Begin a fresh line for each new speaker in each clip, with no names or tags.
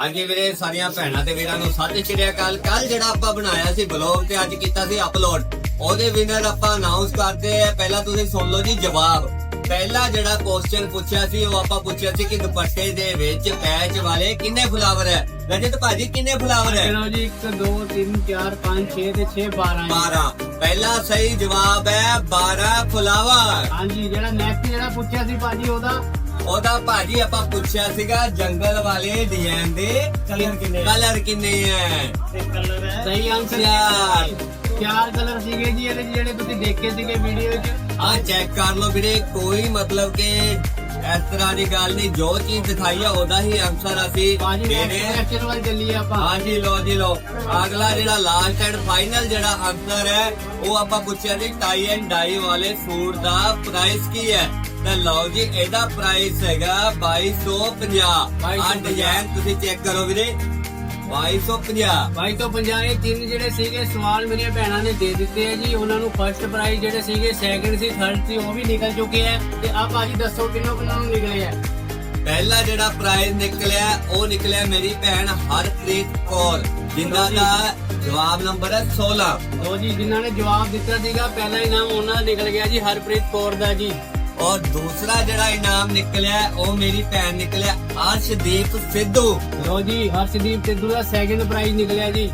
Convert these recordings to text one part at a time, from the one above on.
ਹਾਂਜੀ ਵੀਰੇ, ਸਾਰੀਆਂ ਭੈਣਾਂ ਤੇ ਵੀਰਾਂ ਨੂੰ ਸਤਿ ਸ਼੍ਰੀ ਅਕਾਲ। ਕੱਲ ਜਿਹੜਾ ਆਪਾਂ ਬਣਾਇਆ ਸੀ ਬਲੌਗ ਤੇ ਅੱਜ ਕੀਤਾ ਸੀ ਅਪਲੋਡ ਉਹਦੇ ਵਿਨਰ ਆਪਾਂ ਅਨਾਉਂਸ ਕਰਦੇ ਆ। ਪਹਿਲਾਂ ਤੁਸੀਂ ਸੁਣ ਲਓ ਜੀ ਜਵਾਬ। ਪਹਿਲਾ ਜਿਹੜਾ ਕੁਐਸਚਨ ਪੁੱਛਿਆ ਸੀ ਉਹ ਆਪਾਂ ਪੁੱਛਿਆ ਸੀ ਕਿ ਦੁਪੱਟੇ ਦੇ ਵਿੱਚ ਪੈਚ ਵਾਲੇ ਕਿੰਨੇ ਫਲਾਵਰ ਹੈ? ਰਜਤ ਭਾਜੀ ਕਿੰਨੇ ਫਲਾਵਰ ਹੈ?
ਚਲੋ ਜੀ 1 2 3 4 5 6 ਤੇ 6 12
12 ਪਹਿਲਾ ਸਹੀ ਜਵਾਬ ਹੈ 12 ਫਲਾਵਰ
ਹਾਂਜੀ ਜਿਹੜਾ ਨੈਕਸਟ ਜਿਹੜਾ ਪੁੱਛਿਆ ਸੀ ਭਾਜੀ ਉਹਦਾ?
ਉਹਦਾ ਭਾਜੀ ਆਪਾਂ ਪੁੱਛਿਆ ਸੀਗਾ ਜੰਗਲ ਵਾਲੇ ਡਿਜ਼ਾਈਨ ਦੇ
Colour ਕਿੰਨੇ?
ਕਲਰ ਕਿੰਨੇ ਹੈ
ਤੇ ਕਲਰ ਹੈ? ਸਹੀ ਆਨਸਰ
ਚਾਰ।
ਚਾਰ ਕਲਰ ਸੀਗੇ ਜੀ ਇਹਦੇ 'ਚ ਜਿਹੜੇ ਤੁਸੀਂ ਦੇਖੇ ਸੀਗੇ ਵੀਡੀਓ 'ਚ।
ਆ ਚੈੱਕ ਕਰ ਲਓ ਵੀਰੇ ਕੋਈ ਮਤਲਬ ਕਿ ਇਸ ਤਰ੍ਹਾਂ ਦੀ ਗੱਲ ਨਹੀਂ। ਜੋ ਚੀਜ਼ ਦਿਖਾਈ ਆ ਉਹਦਾ ਹੀ ਆਨਸਰ ਅਸੀਂ
ਭਾਜੀ
ਦੇ ਰਹੇ ਹਾਂ
ਕੁਐਸਚਨ ਵੱਲ ਚੱਲੀਏ ਆਪਾਂ।
ਹਾਂਜੀ ਲੋ ਜੀ ਲੋ ਅਗਲਾ ਜਿਹੜਾ ਲਾਸਟ ਐਂਡ ਫਾਈਨਲ ਜਿਹੜਾ ਆਨਸਰ ਹੈ ਉਹ ਆਪਾਂ ਪੁੱਛਿਆ ਸੀ ਟਾਈ ਐਂਡ ਡਾਈ ਵਾਲੇ ਸੂਟ ਦਾ ਪ੍ਰਾਈਸ ਕੀ ਹੈ? ਤਾਂ ਲਓ ਜੀ ਇਹਦਾ ਪ੍ਰਾਈਸ ਹੈਗਾ 2250 ਆ ਡਿਜ਼ਾਈਨ ਤੁਸੀਂ ਚੈੱਕ ਕਰੋ ਵੀਰੇ। 2250
ਬਾਈ ਤੋਂ 50 ਇਹ ਤਿੰਨ ਜਿਹੜੇ ਸੀਗੇ ਸਵਾਲ ਮੇਰੀਆਂ ਭੈਣਾਂ ਨੇ ਦੇ ਦਿੱਤੇ ਆ ਜੀ। ਉਹਨਾਂ ਨੂੰ ਫਰਸਟ ਪ੍ਰਾਈਜ਼ ਜਿਹੜੇ ਸੀਗੇ ਸੈਕਿੰਡ ਸੀ ਥਰਡ ਸੀ ਉਹ ਵੀ ਨਿਕਲ ਚੁੱਕੇ ਆ। ਤੇ ਆ ਭਾਜੀ ਦੱਸੋ ਕਿੰਨੋਂ ਕਿੰਨੋਂ ਨੂੰ ਨਿਕਲੇ ਆ?
ਪਹਿਲਾ ਜਿਹੜਾ ਪ੍ਰਾਈਜ਼ ਨਿਕਲਿਆ ਉਹ ਨਿਕਲਿਆ ਮੇਰੀ ਭੈਣ ਹਰਪ੍ਰੀਤ ਕੌਰ ਜਿਨ੍ਹਾਂ ਦਾ ਜਵਾਬ ਨੰਬਰ ਹੈ 16
ਲੋ ਜੀ ਜਿਨ੍ਹਾਂ ਨੇ ਜਵਾਬ ਦਿੱਤਾ ਸੀਗਾ ਪਹਿਲਾ ਇਨਾਮ ਉਹਨਾਂ ਦਾ ਨਿਕਲ ਗਿਆ ਜੀ ਹਰਪ੍ਰੀਤ ਕੌਰ ਦਾ ਜੀ।
ਔਰ ਦੂਸਰਾ ਜਿਹੜਾ ਇਨਾਮ ਨਿਕਲਿਆ ਉਹ ਮੇਰੀ ਭੈਣ ਨਿਕਲਿਆ ਅਰਸ਼ਦੀਪ ਸਿੱਧੂ।
ਲੋ ਜੀ ਹਰਸ਼ਦੀਪ ਸਿੱਧੂ ਦਾ ਸੈਕਿੰਡ ਪ੍ਰਾਈਜ਼ ਨਿਕਲਿਆ ਜੀ।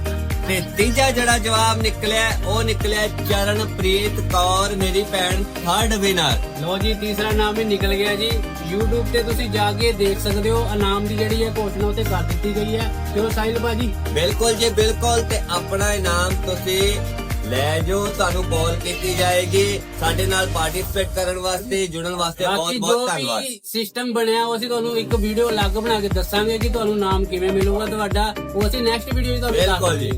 ਤੇ ਤੀਜਾ ਜਿਹੜਾ ਜਵਾਬ ਨਿਕਲਿਆ ਉਹ ਨਿਕਲਿਆ ਚਰਨਪ੍ਰੀਤ ਕੌਰ ਮੇਰੀ ਭੈਣ ਥਰਡ ਵਿਨਰ
ਲੋ ਜੀ ਤੀਸਰਾ ਨਾਮ ਵੀ ਨਿਕਲ ਗਿਆ ਜੀ। YouTube ਤੇ ਤੁਸੀਂ ਜਾ ਕੇ ਦੇਖ ਸਕਦੇ ਹੋ ਇਨਾਮ ਦੀ ਜਿਹੜੀ ਹੈ ਘੋਸ਼ਣਾ ਉੱਤੇ ਕਰ ਦਿੱਤੀ ਗਈ ਹੈ। ਚਲੋ ਸਾਹਿਲ ਭਾਜੀ।
ਬਿਲਕੁਲ ਜੀ ਬਿਲਕੁਲ। ਤੇ ਆਪਣਾ ਇਨਾਮ ਤੁਸੀਂ ਲੈ ਜੋ ਤੁਹਾਨੂੰ ਕਾਲ ਕੀਤੀ ਜਾਏਗੀ। ਸਾਡੇ ਨਾਲ ਪਾਰਟਿਸਿਪੇਟ ਕਰਨ ਵਾਸਤੇ ਜੁੜਨ ਵਾਸਤੇ ਬਹੁਤ
ਬਾਕੀ ਜੋ
ਬਹੁਤ ਧੰਨਵਾਦ।
ਵੀ ਸਿਸਟਮ ਬਣਿਆ ਉਹ ਅਸੀਂ ਤੁਹਾਨੂੰ ਇੱਕ ਵੀਡੀਓ ਅਲੱਗ ਬਣਾ ਕੇ ਦੱਸਾਂਗੇ ਕਿ ਤੁਹਾਨੂੰ ਨਾਮ ਕਿਵੇਂ ਮਿਲੂਗਾ ਤੁਹਾਡਾ। ਉਹ ਅਸੀਂ ਨੈਕਸਟ ਵੀਡੀਓ 'ਚ ਤੁਹਾਨੂੰ ਦੱਸ
ਬਿਲਕੁਲ ਜੀ।